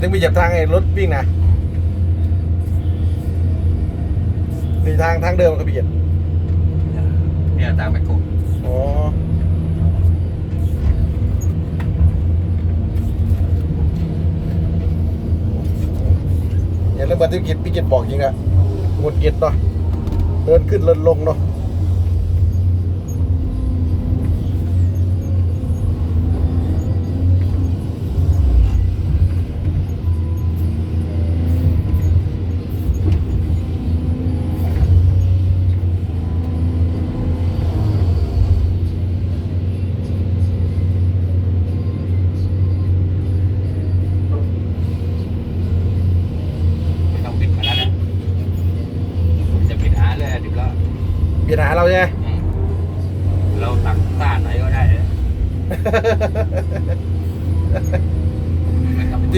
ายถึงไปเหยียบทางไอ้รถวิ่งนะมีทางทางเดิมก็ไปเหยียบเนี่ยตามไปโคงอ๋ออย่าลืมบันทึกกิจพี่กิจบอกจริงอะหงุดหงิดเนาะเดินขึ้นเดินลงเนาะ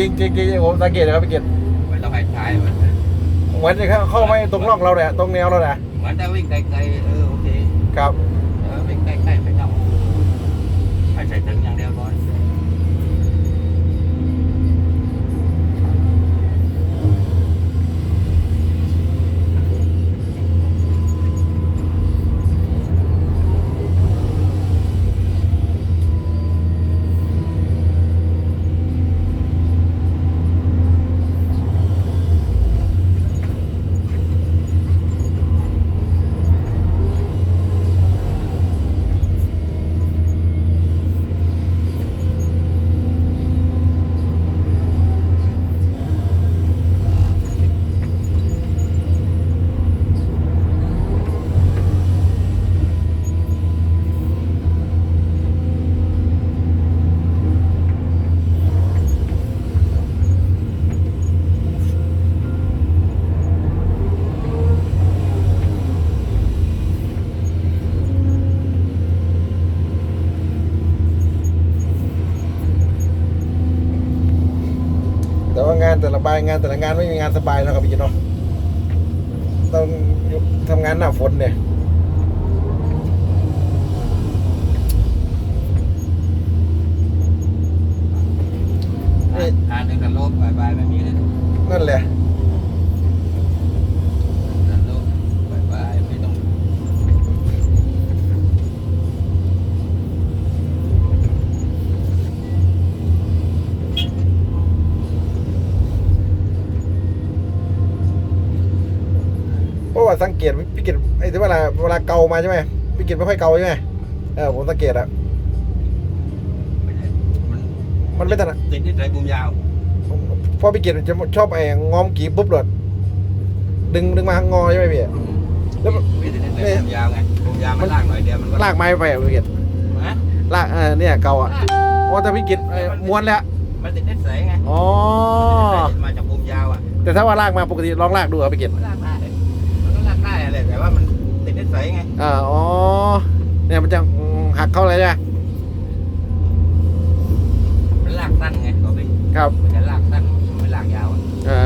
ริงจริงจริงผมสังเกตนะครับพี่กิจไม่ต้องให้ท้ายมันเหมือนจะเข้าเข้าไม่ตรงร่องเราเนี่ยตรงแนวเราเนี่ยเหมือนถ้าวิ่งไกลๆเออโอเคครับ บายงานแต่ละงานไม่มีงานสบายนะครับพี่กิจเนาะต้องอยู่ทำงานหน้าฝนเนี่ยทานหนึ่งกันโลบบายบายไม่มีเลยนั่นแหละ สังเกตพี่กิจไอ้ที่เวลาเวลาเกามาใช่ไหมพี่กิจไม่ค่อยเกาใช่ไหมเออผมสังเกตอะไม่ได้มันมันไม่ถนัดติดที่ใจบุมยาวเพราะพี่กิจจะชอบไอ้งอมกีปุ๊บเลยดึงดึงมาข้างงอใช่ไหมพี่แล้วมันไม่ติดที่ใจบุมยาวไงบุมยาวมันลากหน่อยเดียวมันก็ลากไม้ไปอะพี่กิจฮะลากเออเนี่ยเกาอะเพราะแต่พี่กิจเอ่อม้วนแล้วมันติดที่ใสไงอ๋อมาจากบุมยาวอะแต่ถ้าว่าลากมาปกติลองลากดูครับพี่กิจมันลากได้มันก็ลากได้อะไรแต่ว่ามันติดที่ ใสไงอ่าอ๋อ เนี่ยมันจะหักเข้าเลยใช่ไหมมันลากสั้นไงก็พี่ครับมันจะลากสั้นไม่ลากยาวอะอ่า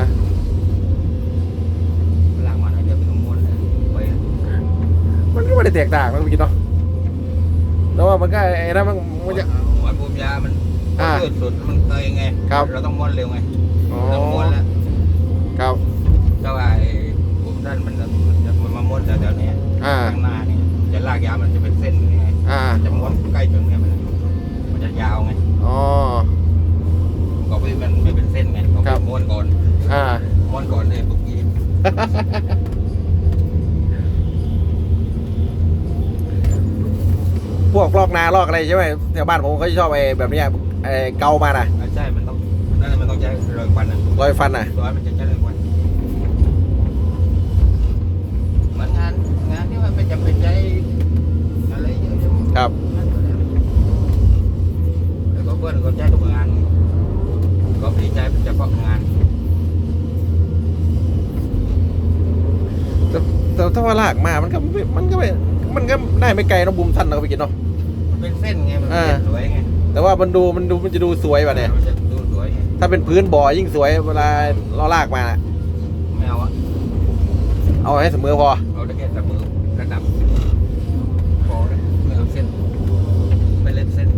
มันลากมาหน่อยเดียวเป็นม้วนเลยไปอะมันก็ไม่ได้แตกต่างนะพี่กิจเนาะแล้วว่ามันก็ไอ้นั่นมันมันจะหัวบุมยาวมันอ่ายืดสุดมันเคยไงครับเราต้องม้วนเร็วไงอ๋อเราม้วนแล้วครับก็ว่าไอ้บุมด้านมันจะมันจะมันมาม้วนแถวๆเนี้ย อ่า ข้างหน้าเนี่ยจะลากยาวมันจะเป็นเส้นไงอ่า จะม้วนใกล้จนเนี่ยมันมันจะยาวไงอ๋อ ก็ไม่มันไม่เป็นเส้นไงก็ครับม้วนก่อนอ่า ม้วนก่อนเลยปุ๊บยีพวกลอกนาลอกอะไรใช่ไหมแถวบ้านผมเขาจะชอบไอ้แบบเนี้ยไอ้เกามาน่ะอะใช่มันต้องนั่นมันต้องใช้รอยควันอะรอยฟันน่ะ ตัวมันจะใช้รอยควันเหมือนงานงานที่ว่าไม่จำเป็นใช้อะไรเยอะๆ ครับแต่ก็เพื่อนก็ใช้ทุกงาน ก็ดีใจเป็นเฉพาะงานแต่แต่ถ้าว่าลากมา มันก็ไม่มันก็ไม่มันก็ได้ไม่ไกลเนาะบุมสั้นเราไปกินเนาะ มันเป็นเส้นไง มันอ่าเป็นสวยไงแต่ว่ามันดูมันดูมันจะดูสวยว่ะเนี่ย มันจะดูสวยไงถ้าเป็นพื้นบ่อยิ่งสวยเวลาเราลากมาน่ะไม่เอาอะเอาให้เสมอพอ เอาได้แค่เสมอระดับพอเลยไม่เอาเส้นไม่เล่นเส้น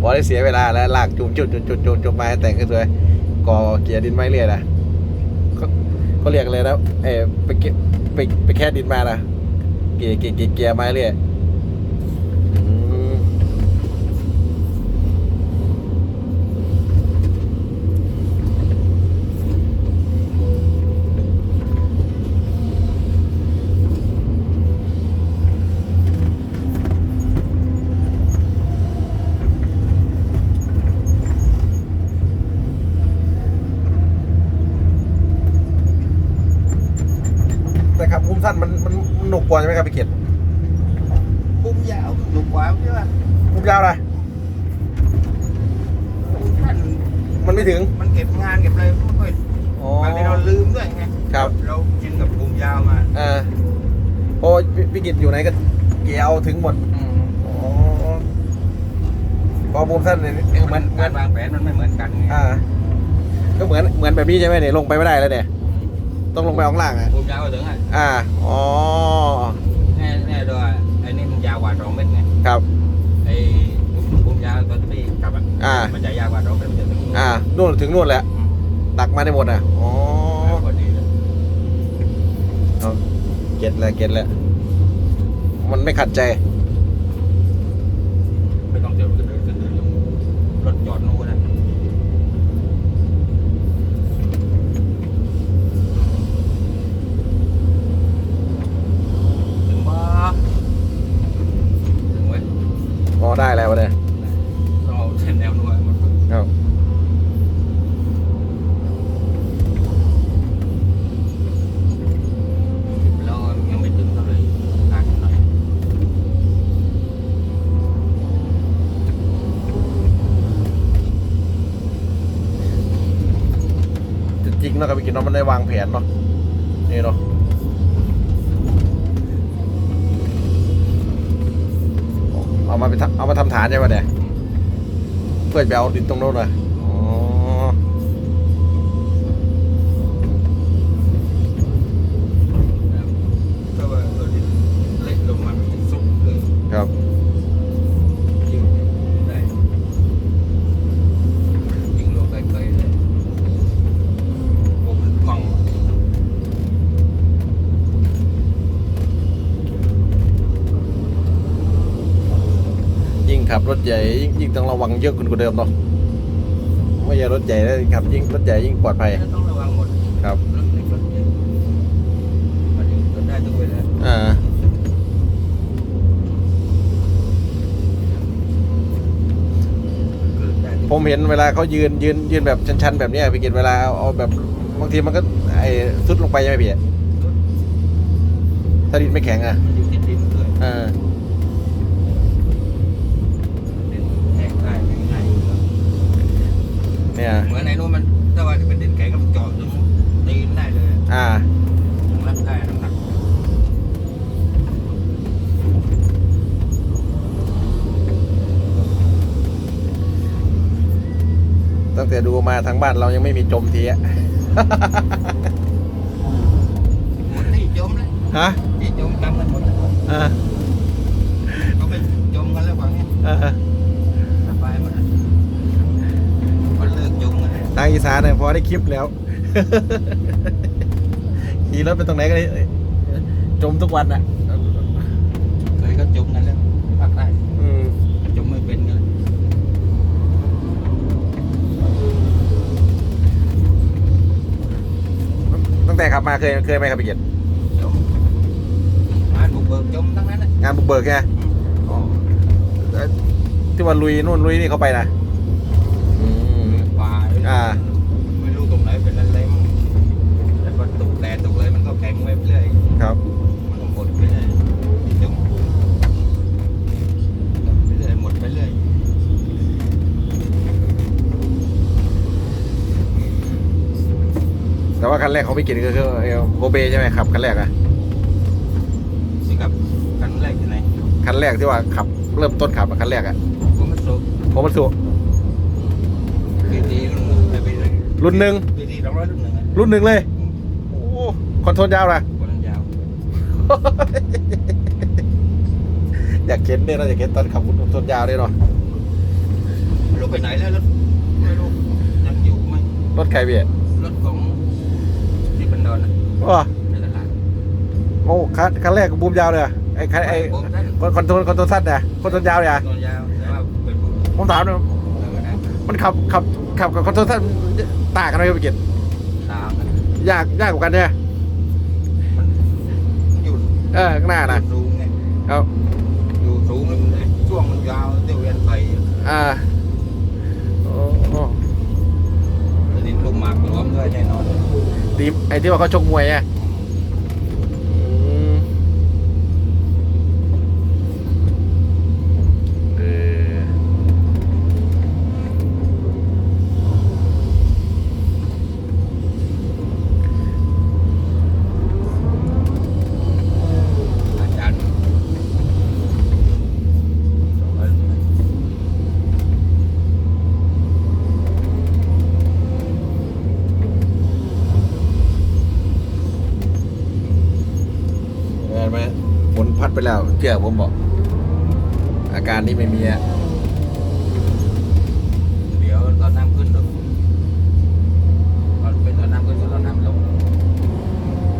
พอได้เสียเวลาแล้วลากจูงจุดจุดจุดจุดจุดมาให้แต่งขึ้นสวยก่อเกียร์ดินไม้เรียนะเขาเรียกอะไรนะเออไปเก็บไปไปแค่ดินมานะเกียร์เกียร์เกียร์เกียร์ไม้เรีย กกว่าใช่ไหมครับพี่เกียรติปุ้มยาวหนุกกว่าใช่ป่ะคุ้มยาวเลยท่านมันไม่ถึง มันเก็บงานเก็บอะไรไม่ค่อยอ๋อ บางทีเราลืมด้วยไงครับ เรากินกับปุ้มยาวมาอ่าเพราะว่าพี่พี่กิจอยู่ไหนก็เกี่ยวถึงหมดอืมอ๋อพอบูมสั้นเนี่ยเหมือนเหมืกาอนรวางแผนมันไม่เหมือนกันไงอ่า ก็เหมือนเหมือนแบบนี้ใช่ไหมเนี่ยลงไปไม่ได้แล้วเนี่ย ต้องลงไปข้างล่างอะปุ้มยาวก็ถึงอะอ่า อ๋อ แน่แน่ด้วยไอ้นี่มันยาวกว่าสองเมตรไงครับ ไอ้ปุ้มยาวตอนที่กลับอะอ่า มันจะยาวกว่าสองเมตรมันจะถึงอ่า นู่นถึงนู่นแหละอืมตักมาได้หมดอะ อ๋อพอดีเลยเอาเก็ตแล้วเก็ตแล้ว มันไม่ขัดใจ นาะกับพี่กินเนาะมันได้วางแผนเนาะนี่เนาะเอามาไปเอามาทำฐานใช่ไหมเนี่ยเพื่อจะไปเอาดินตรงโน้นเลย รถใหญ่ยิ่งยิ่งต้องระวังเยอะขึ้นกว่าเดิมเนาะไม่ใช่รถใหญ่แล้วขับ ยิ่งรถใหญ่ยิ่งปลอดภัยต้องระวังหมดครับรถเล็กรถใหญ่มันยิงรถได้ทุกเวลาอ่าเกิดได้ทุกผมเห็นเวลาเขายืนยืนยืนแบบชัน ๆ แบบเนี้ยพี่กิตเวลาเอาเอาแบบบางทีมันก็ไอ้ซุดลงไปใช่ไหมพี่ถ้าดินไม่แข็งอะมันอยู่ที่ดินด้วยอ่า ดินแข็งได้ง่ายๆ เนี่ย เหมือนในนู้นมันถ้าว่าจะเป็นดินแข็งก็มันเจาะถึงตีนได้เลยอ่ายังรับได้น้ำหนักตั้งแต่ดูมาทางบ้านเรายังไม่มีจมทีอะ หมดที่จมเลยฮะที่จมกำกันหมดเลยอ่าเขาไปจมกันแล้วว่างี้อ่าางอีสานเนี่ยพอได้คลิปแล้ว ขี่รถไปตรงไหนก็ได้จมทุกวันอะเคยก็จมกันแล้วภาคใต้อืมจมไม่เป็นกันเลยตั้งแต่ขับมาเคยเคยไหมครับพี่เกียรติจมงานบุกเบิกจมทั้งนั้นนะงานบุกเบิกไงอ๋อเอ่อที่ว่าลุยนู่นลุยนี่เข้าไปนะอืมป่า อ่า ไม่รู้ตรงไหนเป็นอะไรมั่งแต่พอตกแดดตกเลยมันก็แข็งไปเรื่อยครับ มันก็หมดไปเลยจมไปเรื่อยหมดไปเรื่อยแต่ว่าคันแรกของพี่เกียรติก็คือโกเบใช่ไหมขับคันแรกอะสิกับคันแรกที่ไหนคันแรกที่ว่าขับเริ่มต้นขับอะคันแรกอะผมมันสุกผมมันสุ ปีดีรุ่นหนึ่งไปปีรุ่นหนึ่งปีดีสองร้อยรุ่นหนึ่งอะรุ่นหนึ่งเลยโอ้คอนโทรลยาวนะ คนนั้นยาวอยากเข็นเนี่ยเราอยากเข็นตอนขับคอนโทรลยาวด้วยเนาะไปไหนแล้วรถไม่รู้ยังอยู่ไหมรถใครพี่รถของที่บันดอนนะว้าในตลาดโอ้คันคันแรกบูมยาวเลยอะไอ้คันไอ้ผมท่านคอนโทรลคอนโทรลสั้นเนี่ยคอนโทรลยาวเนี่ยตัวยาวแต่ว่าเป็นผู้ผมถามหน่อยเออนะ มันขับขับขับกับคอนโทรลสั้นต่างกันไหมพี่กิตตามกันยากยากกว่ากันเนี่ยมันอยู่เออข้างหน้านะสูงไงครับอยู่สูงเลยช่วงมันยาวเที่ยวเวียนไปอ่าโอ้โหดินลงหมากหลวมด้วยแน่นอนทีมไอ้ที่ว่าเขาชกมวยไงอืมเออ อาจารย์ เห็นไหมฝนพัดไปแล้ว เชื่อผมบอกอาการนี้ไม่มีอะเดี๋ยวตอนน้ำขึ้นดูตอนเป็นตอนน้ำขึ้นก็ตอนน้ำลง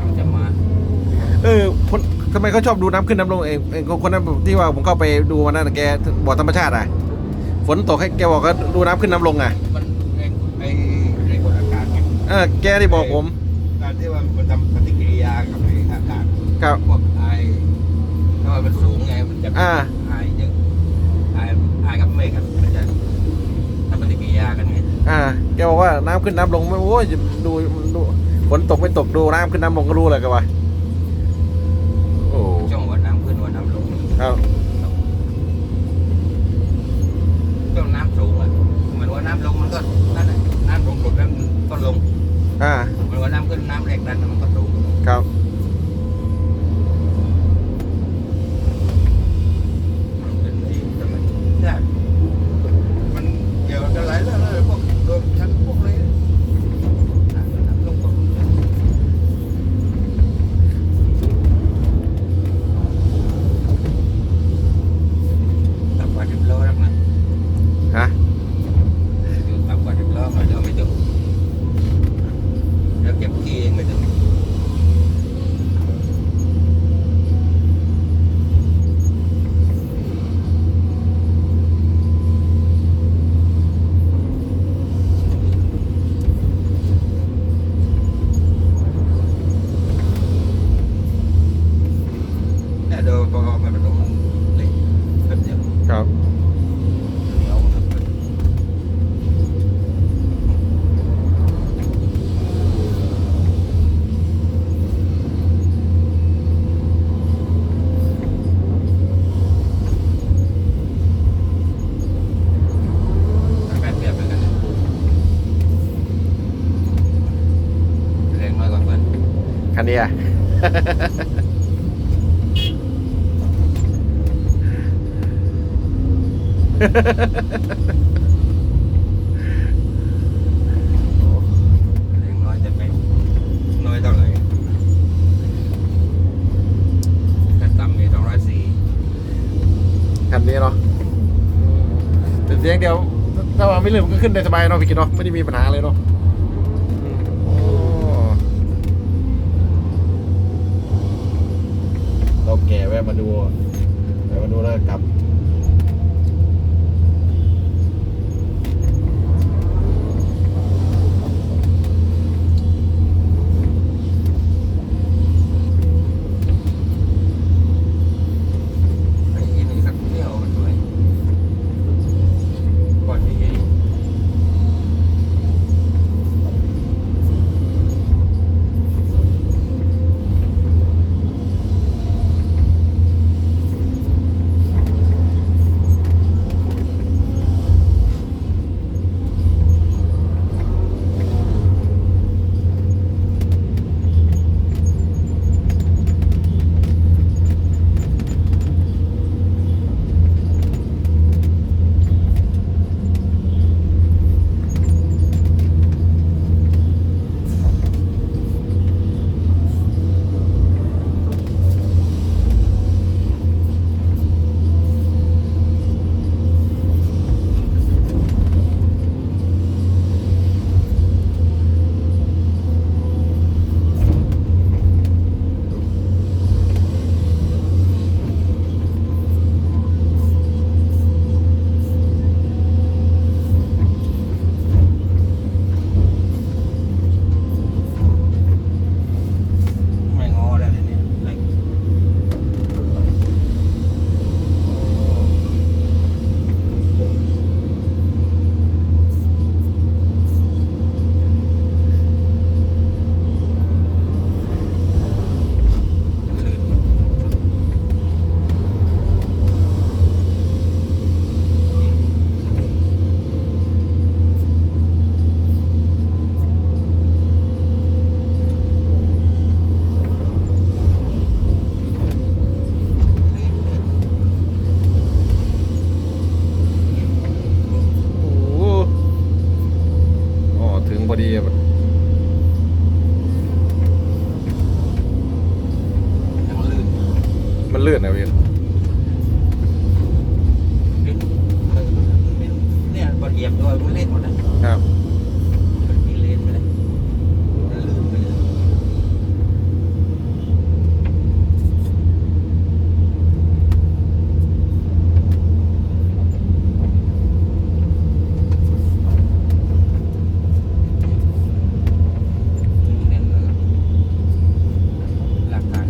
มันจะมา เออคนทำไมเขาชอบดูน้ำขึ้นน้ำลงเองเองคนนั้นที่ว่าผมเข้าไปดูวันนั้นน่ะแกบอกธรรมชาติอะฝนตกให้แกบอกก็ดูน้ำขึ้นน้ำลงอะมันไอ้ไอ้ไอ้กดอากาศไงเออแกได้บอกผม การที่ว่ามันทำปฏิกิริยากับไอ้อากาศครับ พวกไอถ้าว่ามันสูงไงมันจะอ่าไอเยอะไอไอกับเมฆอะมันจะทำปฏิกิริยากันไงอ่าแกบอกว่าน้ำขึ้นน้ำลงไม่โอ้ยดูดูฝนตกไม่ตกดูน้ำขึ้นน้ำลงก็รู้เลยกันวะโอ้ช่วงวันน้ำขึ้นวันน้ำลงครับช่วงน้ำสูงอะเหมือนว่าน้ำลงมันก็นั่นแหละน้ำลงหลุดแล้วมันก็ลงอ่าเหมือนว่าน้ำขึ้นน้ำแรงดันมันก็สูงครับ มันเป็นที่ทำไมเนี่ยมันเกี่ยวกับหลายเรื่องเลยพวกโดนชั้นพวกเลยน้ำน้ำลงก็ต่ำกว่าสิบโลแล้วนะ ฮะ อยู่ต่ำกว่าสิบโลมันเดี๋ยวไม่ถึงเดี๋ยวเก็บขี้เองไม่ถึง เนี่ยเดี๋ยวพอมันเป็นตรงเล็กแบบเดียว ครับ เหนียวนะครับแป๊บเดียวไปกันเลยแรงน้อยกว่าเพื่อน คันนี้อะ แรงน้อยจะไปน้อยเท่าไหร่ขั้นต่ำมีสองร้อยสี่ คันนี้เนาะแต่เสียงเดียว ถ้าว่าไม่เลื่อนมันก็ขึ้นได้สบายเนาะพี่กินเนาะไม่ได้มีปัญหาเลยเนาะอืมโอ้เราแก่แวะมาดูแวะมาดูแล้วกลับ ครับ มันมีเลนไปเลยมันลื่นไปเลย เน้นเลยหลักการ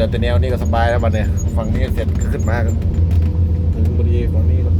โอ้พอเรือตัวแนวนี่ก็สบายแล้วบันเนี่ยฝั่งนี้เสร็จก็ขึ้นมากันถึงพอดีฝั่งนี้ก็